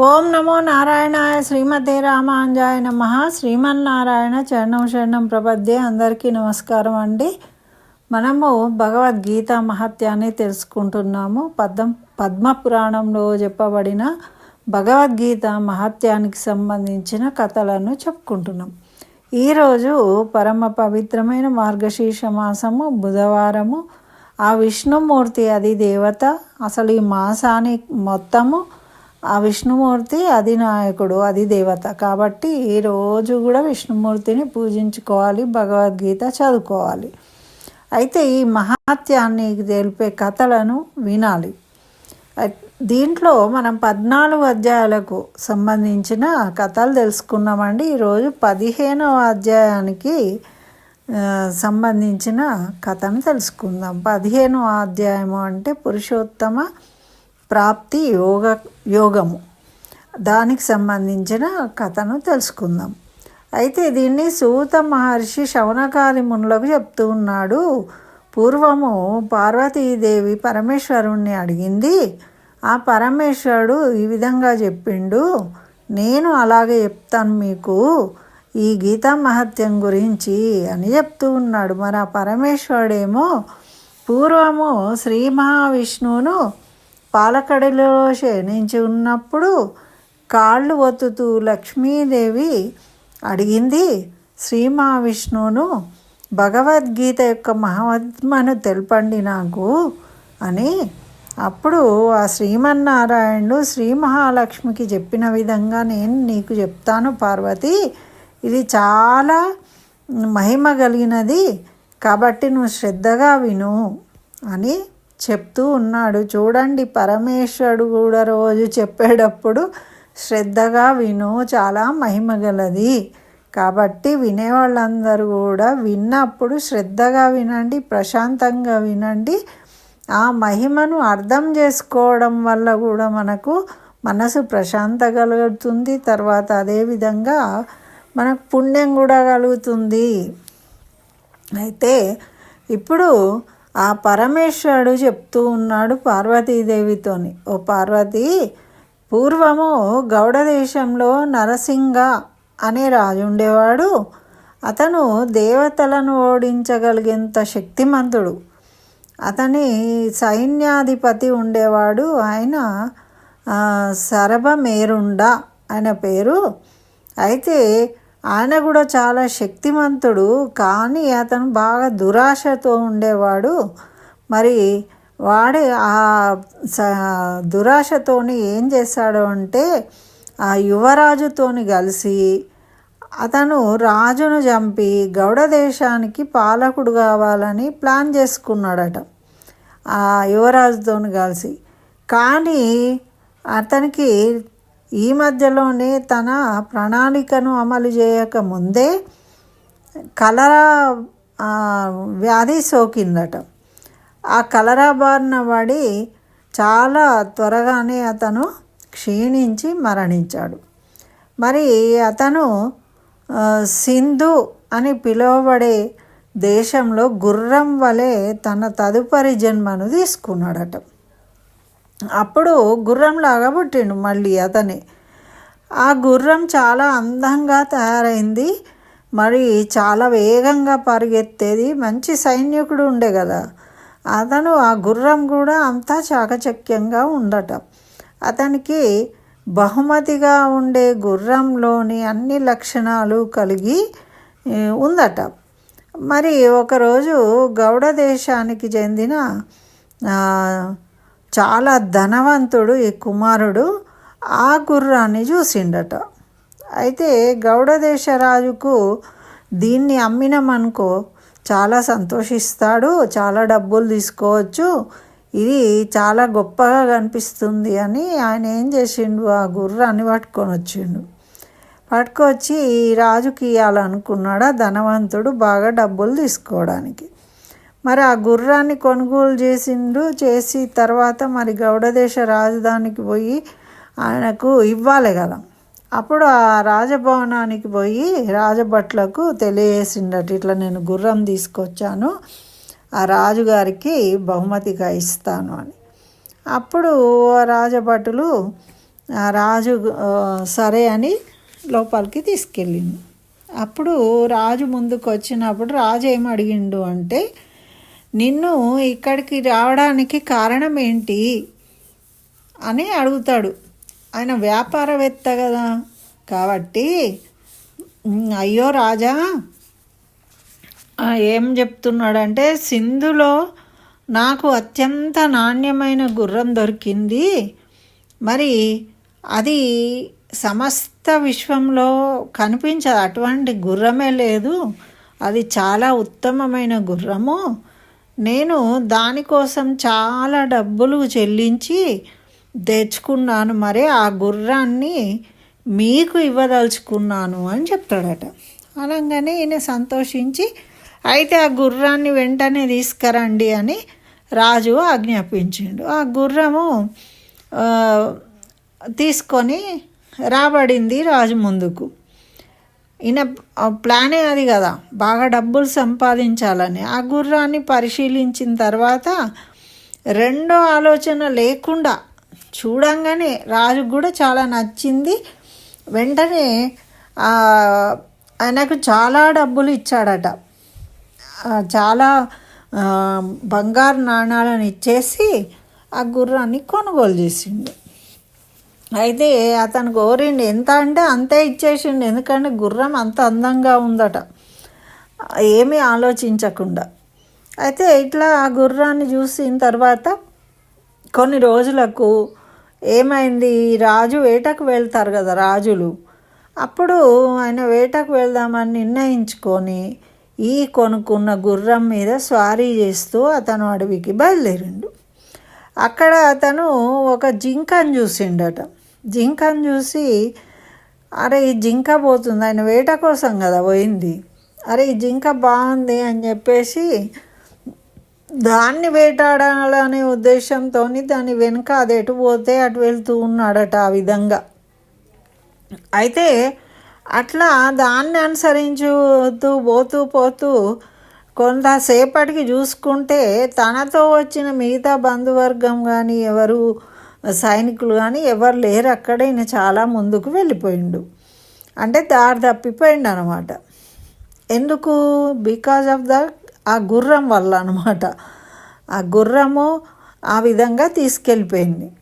ఓం నమో నారాయణాయ శ్రీమతే రామాంజాయ నమ. శ్రీమన్నారాయణ చరణం శరణం ప్రపద్యే అందరికీ నమస్కారం అండి. మనము భగవద్గీత మహత్యాన్ని తెలుసుకుంటున్నాము. పద్మ పద్మ పురాణంలో చెప్పబడిన భగవద్గీత మహత్యానికి సంబంధించిన కథలను చెప్పుకుంటున్నాం. ఈరోజు పరమ పవిత్రమైన మార్గశీర్ష మాసము బుధవారము. ఆ విష్ణుమూర్తి అది దేవత అసలు ఈ మాసానికి మొత్తము ఆ విష్ణుమూర్తి అధినాయకుడు అది దేవత కాబట్టి ఈ రోజు కూడా విష్ణుమూర్తిని పూజించుకోవాలి భగవద్గీత చదువుకోవాలి. అయితే ఈ మహాత్యాన్ని తెలిపే కథలను వినాలి. దీంట్లో మనం పద్నాలుగు అధ్యాయాలకు సంబంధించిన కథలు తెలుసుకున్నామండి. ఈరోజు పదిహేనవ అధ్యాయానికి సంబంధించిన కథను తెలుసుకుందాం. పదిహేనవ అధ్యాయము అంటే పురుషోత్తమ ప్రాప్తి యోగ యోగము. దానికి సంబంధించిన కథను తెలుసుకుందాం. అయితే దీన్ని సూత మహర్షి శవనకారి మునులకు చెప్తూ ఉన్నాడు. పూర్వము పార్వతీదేవి పరమేశ్వరుణ్ణి అడిగింది. ఆ పరమేశ్వరుడు ఈ విధంగా చెప్పిండు. నేను అలాగే చెప్తాను మీకు. ఈ గీతా మహత్యం గురించి అని చెప్తూ ఉన్నాడు. మరి ఆ పరమేశ్వరుడేమో పూర్వము శ్రీ మహావిష్ణువును పాలకడలో శయనించి ఉన్నప్పుడు కాళ్ళు ఒత్తుతూ లక్ష్మీదేవి అడిగింది శ్రీ మహావిష్ణువును భగవద్గీత యొక్క మహాత్మను తెలపండి నాకు అని. అప్పుడు ఆ శ్రీమన్నారాయణుడు శ్రీ మహాలక్ష్మికి చెప్పిన విధంగా నేను నీకు చెప్తాను పార్వతి ఇది చాలా మహిమ కలిగినది కాబట్టి నువ్వు శ్రద్ధగా విను అని చెప్తూ ఉన్నాడు. చూడండి పరమేశ్వరుడు కూడా రోజు చెప్పేటప్పుడు శ్రద్ధగా విను చాలా మహిమ గలది. కాబట్టి వినేవాళ్ళందరూ కూడా విన్నప్పుడు శ్రద్ధగా వినండి ప్రశాంతంగా వినండి. ఆ మహిమను అర్థం చేసుకోవడం వల్ల కూడా మనకు మనసు ప్రశాంత కలుగుతుంది. తర్వాత అదేవిధంగా మనకు పుణ్యం కూడా కలుగుతుంది. అయితే ఇప్పుడు ఆ పరమేశ్వరుడు చెప్తూ ఉన్నాడు పార్వతీదేవితోని. ఓ పార్వతి పూర్వము గౌడ దేశంలో నరసింగ అనే రాజు ఉండేవాడు అతను దేవతలను ఓడించగలిగేంత శక్తిమంతుడు. అతని సైన్యాధిపతి ఉండేవాడు ఆయన సరభమేరుండ ఆయన పేరు. అయితే ఆయన కూడా చాలా శక్తిమంతుడు కానీ అతను బాగా దురాశతో ఉండేవాడు. మరి వాడే ఆ స దురాశతోని ఏం చేశాడు అంటే ఆ యువరాజుతోని కలిసి అతను రాజును చంపి గౌడ దేశానికి పాలకుడు కావాలని ప్లాన్ చేసుకున్నాడట ఆ యువరాజుతో కలిసి. కానీ అతనికి ఈ మధ్యలోనే తన ప్రణాళికను అమలు చేయక ముందే కలరా వ్యాధి సోకిందట. ఆ కలరా బారిన పడి చాలా త్వరగానే అతను క్షీణించి మరణించాడు. మరి అతను సింధు అని పిలువబడే దేశంలో గుర్రం వలె తన తదుపరి జన్మను తీసుకున్నాడట. అప్పుడు గుర్రంలాగా పుట్టిండు మళ్ళీ అతనే. ఆ గుర్రం చాలా అందంగా తయారైంది. మరి చాలా వేగంగా పరిగెత్తేది మంచి సైనికుడు ఉండే కదా. అతను ఆ గుర్రం కూడా అంతా చాకచక్యంగా ఉండట. అతనికి బహుమతిగా ఉండే గుర్రంలోని అన్ని లక్షణాలు కలిగి ఉందట. మరి ఒకరోజు గౌడ దేశానికి చెందిన చాలా ధనవంతుడు ఈ కుమారుడు. ఆ గుర్రాన్ని చూసిండట. అయితే గౌడ దేశ రాజుకు దీన్ని అమ్మినామనుకో చాలా సంతోషిస్తాడు చాలా డబ్బులు తీసుకోవచ్చు. ఇది చాలా గొప్పగా కనిపిస్తుంది అని ఆయన ఏం చేసిండు? ఆ గుర్రాన్ని పట్టుకొని వచ్చిండు. పట్టుకొచ్చి ఈ రాజుకి ఇవ్వాలనుకున్నాడు ధనవంతుడు బాగా డబ్బులు తీసుకోవడానికి. మరి ఆ గుర్రాన్ని కొనుగోలు చేసిండు చేసి తర్వాత మరి గౌడదేశ రాజధానికి పోయి ఆయనకు ఇవ్వాలి కదా. అప్పుడు ఆ రాజభవనానికి పోయి రాజభట్లకు తెలియజేసిండట ఇట్లా నేను గుర్రం తీసుకొచ్చాను ఆ రాజుగారికి బహుమతిగా ఇస్తాను అని. అప్పుడు ఆ రాజభటులు ఆ రాజు సరే అని లోపలికి తీసుకెళ్ళింది అప్పుడు రాజు ముందుకు వచ్చినప్పుడు రాజు ఏం అడిగిండు అంటే నిన్ను ఇక్కడికి రావడానికి కారణం ఏంటి? అని అడుగుతాడు. ఆయన వ్యాపారవేత్త కదా. కాబట్టి అయ్యో రాజా ఏం చెప్తున్నాడంటే సింధులో నాకు అత్యంత నాణ్యమైన గుర్రం దొరికింది. మరి అది సమస్త విశ్వంలో కనిపించదు అటువంటి గుర్రమే లేదు. అది చాలా ఉత్తమమైన గుర్రము. నేను దానికోసం చాలా డబ్బులు చెల్లించి తెచ్చుకున్నాను. మరి ఆ గుర్రాన్ని మీకు ఇవ్వదలుచుకున్నాను అని చెప్తాడట. అనగానే ఈయన సంతోషించి అయితే ఆ గుర్రాన్ని వెంటనే తీసుకురండి అని రాజు ఆజ్ఞాపించిండు. ఆ గుర్రము తీసుకొని రాబడింది రాజు ముందుకు. ఈయన ప్లానే అది కదా. బాగా డబ్బులు సంపాదించాలని. ఆ గుర్రాన్ని పరిశీలించిన తర్వాత రెండో ఆలోచన లేకుండా చూడంగానే రాజుకు కూడా చాలా నచ్చింది. వెంటనే ఆయనకు చాలా డబ్బులు ఇచ్చాడట. చాలా బంగారు నాణాలను ఇచ్చేసి ఆ గుర్రాన్ని కొనుగోలు చేసిండు. అయితే అతను కోరిండు ఎంత అంటే అంతే ఇచ్చేసిండు. ఎందుకంటే గుర్రం అంత అందంగా ఉందట. ఏమీ ఆలోచించకుండా. అయితే ఇట్లా ఆ గుర్రాన్ని చూసిన తర్వాత కొన్ని రోజులకు ఏమైంది? రాజు వేటకు వెళ్తారు కదా రాజులు. అప్పుడు ఆయన వేటకు వెళ్దామని నిర్ణయించుకొని ఈ కొనుక్కున్న గుర్రం మీద స్వారీ చేస్తూ అతను అడవికి బయలుదేరిండు. అక్కడ అతను ఒక జింకను చూసిండట. జింకను చూసి అరే ఈ జింక పోతుంది ఆయన వేట కోసం కదా పోయింది. అరే ఈ జింక బాగుంది అని చెప్పేసి దాన్ని వేటాడాలనే ఉద్దేశంతో దాని వెనుక అది ఎటు పోతే అటు వెళ్తూ ఉన్నాడట ఆ విధంగా. అయితే అట్లా దాన్ని అనుసరించుతూ పోతూ పోతూ కొంతసేపటికి చూసుకుంటే తనతో వచ్చిన మిగతా బంధువర్గం కానీ ఎవరు సైనికులు కానీ ఎవరు లేరు అక్కడ ఈయన చాలా ముందుకు వెళ్ళిపోయిండు. అంటే దారి తప్పిపోయిండు అనమాట ఎందుకు? బికాజ్ ఆఫ్ ద ఆ గుర్రం వల్ల అనమాట ఆ గుర్రము ఆ విధంగా తీసుకెళ్ళిపోయింది.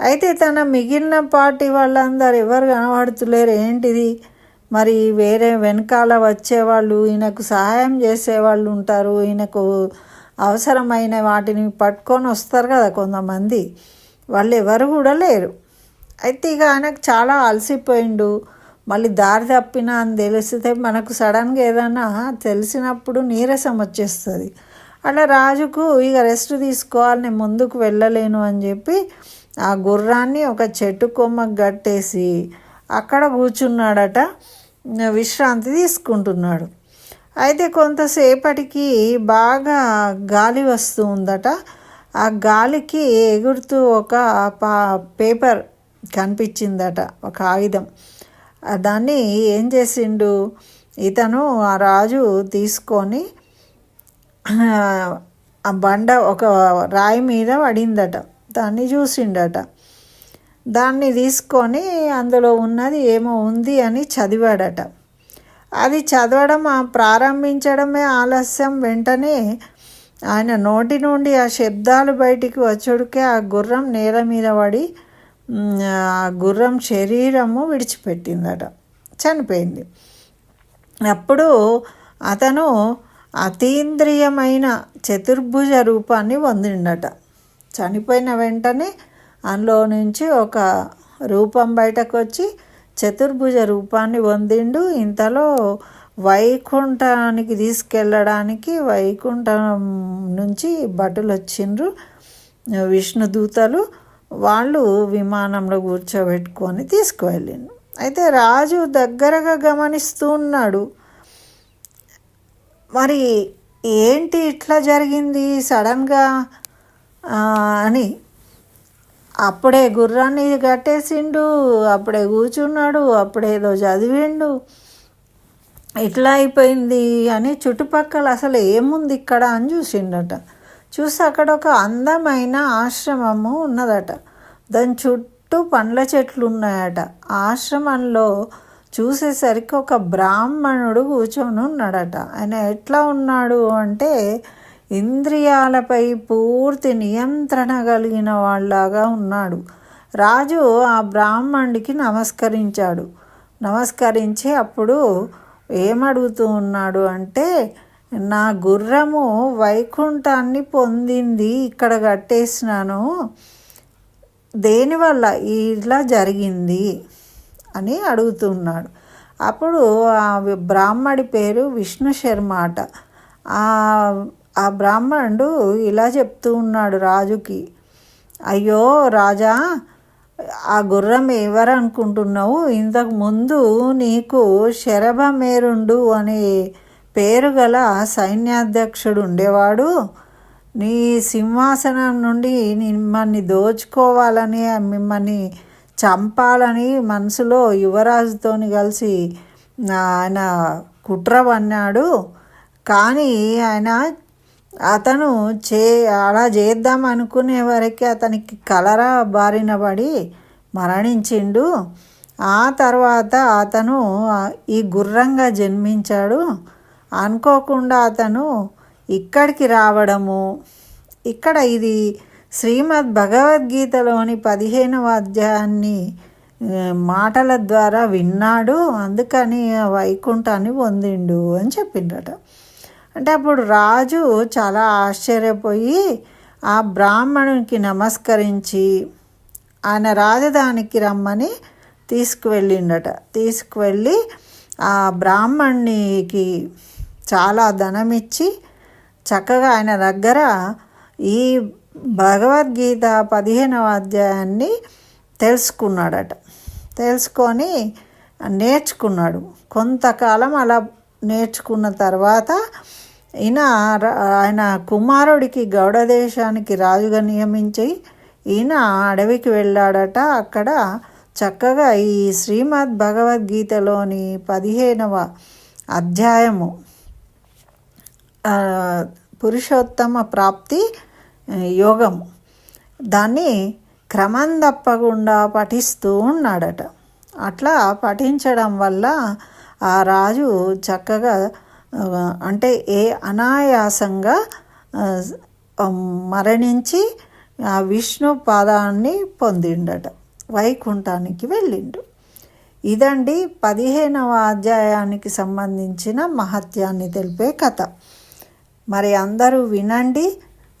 అయితే తన మిగిలిన పార్టీ వాళ్ళందరూ ఎవరు కనబడుతులేరు ఏంటిది? మరి వేరే వెనకాల వచ్చేవాళ్ళు ఈయనకు సహాయం చేసేవాళ్ళు ఉంటారు ఈయనకు అవసరమైన వాటిని పట్టుకొని వస్తారు కదా కొంతమంది. వాళ్ళు ఎవరు కూడా లేరు. అయితే ఇక ఆయనకు చాలా అలసిపోయిండు. మళ్ళీ దారి తప్పినా అని తెలిస్తే మనకు సడన్గా ఏదైనా తెలిసినప్పుడు నీరసం వచ్చేస్తుంది. అలా రాజుకు ఇక రెస్ట్ తీసుకోవాలి నేను ముందుకు వెళ్ళలేను అని చెప్పి ఆ గుర్రాన్ని ఒక చెట్టు కొమ్మకు కట్టేసి అక్కడ కూర్చున్నాడట. విశ్రాంతి తీసుకుంటున్నాడు. అయితే కొంతసేపటికి బాగా గాలి వస్తూ ఉందట. ఆ గాలికి ఎగురుతూ ఒక పా పేపర్ కనిపించిందట ఒక ఆయుధం. దాన్ని ఏం చేసిండు? ఇతను ఆ రాజు తీసుకొని ఆ బండ ఒక రాయి మీద పడిందట. దాన్ని చూసిండట. దాన్ని తీసుకొని అందులో ఉన్నది ఏమో ఉంది అని చదివాడట. అది చదవడం ప్రారంభించడమే ఆలస్యం. వెంటనే ఆయన నోటి నుండి ఆ శబ్దాలు బయటికి వచ్చుడికే ఆ గుర్రం నేల మీద పడి ఆ గుర్రం శరీరము విడిచిపెట్టిందట. చనిపోయింది. అప్పుడు అతను అతీంద్రియమైన చతుర్భుజ రూపాన్ని పొందిండట. చనిపోయిన వెంటనే అందులో నుంచి ఒక రూపం బయటకు వచ్చి చతుర్భుజ రూపాన్ని పొందిండు. ఇంతలో వైకుంఠానికి తీసుకెళ్ళడానికి వైకుంఠం నుంచి భటులు వచ్చిండ్రు విష్ణుదూతలు వాళ్ళు విమానంలో కూర్చోబెట్టుకొని తీసుకువెళ్ళిండు అయితే రాజు దగ్గరగా గమనిస్తూ ఉన్నాడు. మరి ఏంటి ఇట్లా జరిగింది సడన్గా? అని. అప్పుడే గుర్రాన్ని కట్టేసిండు. అప్పుడే కూర్చున్నాడు. అప్పుడేదో చదివిండు. ఎట్లా అయిపోయింది అని చుట్టుపక్కల అసలు ఏముంది ఇక్కడ అని చూసిండట. చూసి అక్కడ ఒక అందమైన ఆశ్రమము ఉన్నదట. దాని చుట్టూ చుట్టూ పండ్ల చెట్లు ఉన్నాయట. ఆశ్రమంలో చూసేసరికి ఒక బ్రాహ్మణుడు కూర్చొని ఉన్నాడట. ఆయన ఎట్లా ఉన్నాడు అంటే ఇంద్రియాలపై పూర్తి నియంత్రణ కలిగిన వాళ్ళలాగా ఉన్నాడు. రాజు ఆ బ్రాహ్మణుడికి నమస్కరించాడు. నమస్కరించి అప్పుడు ఏమడుగుతూ ఉన్నాడు అంటే నా గుర్రము వైకుంఠాన్ని పొందింది ఇక్కడ కట్టేసినాను దేనివల్ల ఇలా జరిగింది అని అడుగుతున్నాడు. అప్పుడు ఆ బ్రాహ్మడి పేరు విష్ణు శర్మ అట ఆ బ్రాహ్మణుడు ఇలా చెప్తూ ఉన్నాడు రాజుకి అయ్యో రాజా ఆ గుర్రం ఎవరనుకుంటున్నావు? ఇంతకు ముందు నీకు శరభమేరుండు అనే పేరు గల సైన్యాధ్యక్షుడు ఉండేవాడు. నీ సింహాసనం నుండి మిమ్మల్ని దోచుకోవాలని మిమ్మల్ని చంపాలని మనసులో యువరాజుతోని కలిసి ఆయన కుట్ర పన్నాడు. కానీ ఆయన అతను చే అలా చేద్దాం అనుకునే వరకు అతనికి కలరా బారిన పడి మరణించిండు. ఆ తర్వాత అతను ఈ గుర్రంగా జన్మించాడు. అనుకోకుండా అతను ఇక్కడికి రావడము. ఇక్కడ ఇది శ్రీమద్ భగవద్గీతలోని పదిహేనవ అధ్యాయాన్ని మాటల ద్వారా విన్నాడు. అందుకని వైకుంఠాన్ని పొందిండు అని చెప్పిండట. అంటే అప్పుడు రాజు చాలా ఆశ్చర్యపోయి ఆ బ్రాహ్మణునికి నమస్కరించి ఆయన రాజధానికి రమ్మని తీసుకువెళ్ళిండట. తీసుకువెళ్ళి ఆ బ్రాహ్మణునికి చాలా ధనమిచ్చి చక్కగా ఆయన దగ్గర ఈ భగవద్గీత పదిహేనవ అధ్యాయాన్ని తెలుసుకున్నాడట. తెలుసుకొని నేర్చుకున్నాడు. కొంతకాలం అలా నేర్చుకున్న తర్వాత ఈయన ఆయన కుమారుడికి గౌడ దేశానికి రాజుగా నియమించి ఈయన అడవికి వెళ్ళాడట. అక్కడ చక్కగా ఈ శ్రీమద్ భగవద్గీతలోని పదిహేనవ అధ్యాయము పురుషోత్తమ ప్రాప్తి యోగము. దాన్ని క్రమం తప్పకుండా పఠిస్తూ ఉన్నాడట. అట్లా పఠించడం వల్ల ఆ రాజు చక్కగా అంటే ఏ అనాయాసంగా మరణించి ఆ విష్ణు పాదాన్ని పొందిండట వైకుంఠానికి వెళ్ళిండు. ఇదండి పదిహేనవ అధ్యాయానికి సంబంధించిన మహత్యాన్ని తెలిపే కథ. మరి అందరూ వినండి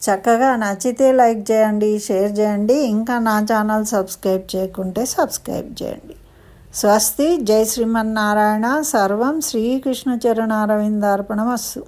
చక్కగా నచ్చితే లైక్ చేయండి షేర్ చేయండి ఇంకా నా ఛానల్ సబ్స్క్రైబ్ చేయకుంటే సబ్స్క్రైబ్ చేయండి. స్వస్తి. జై శ్రీమన్నారాయణ. సర్వం శ్రీకృష్ణ చరణారవిందార్పణమస్సు